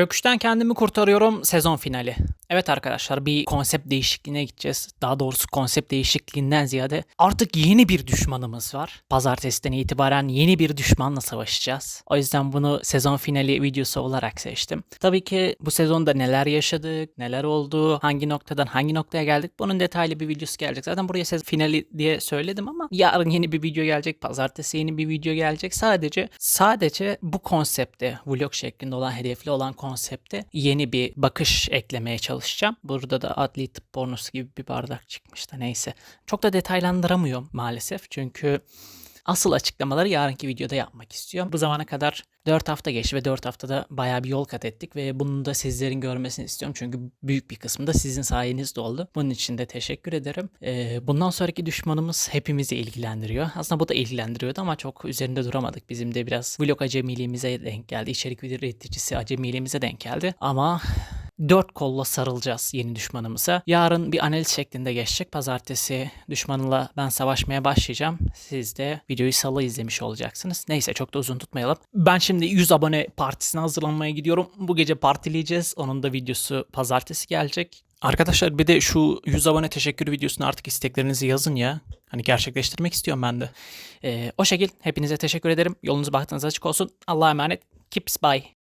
Çöküşten kendimi kurtarıyorum sezon finali. Evet arkadaşlar bir konsept değişikliğine gideceğiz. Daha doğrusu konsept değişikliğinden ziyade artık yeni bir düşmanımız var. Pazartesiden itibaren yeni bir düşmanla savaşacağız. O yüzden bunu sezon finali videosu olarak seçtim. Tabii ki bu sezonda neler yaşadık, neler oldu, hangi noktadan hangi noktaya geldik bunun detaylı bir videosu gelecek. Zaten buraya sezon finali diye söyledim ama yarın yeni bir video gelecek, pazartesi yeni bir video gelecek. Sadece sadece bu konsepte, vlog şeklinde olan, hedefli olan konsepte yeni bir bakış eklemeye çalışacağım. Burada da adli tıp pornosu gibi bir bardak çıkmıştı. Neyse. Çok da detaylandıramıyorum maalesef. Çünkü asıl açıklamaları yarınki videoda yapmak istiyorum. Bu zamana kadar 4 hafta geçti ve 4 haftada bayağı bir yol kat ettik ve bunu da sizlerin görmesini istiyorum. Çünkü büyük bir kısmı da sizin sayenizde oldu. Bunun için de teşekkür ederim. Ee, bundan sonraki düşmanımız hepimizi ilgilendiriyor. Aslında bu da ilgilendiriyordu ama çok üzerinde duramadık. Bizim de biraz vlog acemiliğimize denk geldi. İçerik üreticisi acemiliğimize denk geldi. Ama dört kolla sarılacağız yeni düşmanımıza. Yarın bir analiz şeklinde geçecek. Pazartesi düşmanla ben savaşmaya başlayacağım. Siz de videoyu salı izlemiş olacaksınız. Neyse çok da uzun tutmayalım. Ben şimdi 100 abone partisine hazırlanmaya gidiyorum. Bu gece partileyeceğiz. Onun da videosu pazartesi gelecek. Arkadaşlar bir de şu 100 abone teşekkür videosuna artık isteklerinizi yazın ya. Hani gerçekleştirmek istiyorum ben de. Ee, o şekil hepinize teşekkür ederim. Yolunuz bahtınız açık olsun. Allah'a emanet. Keeps bye.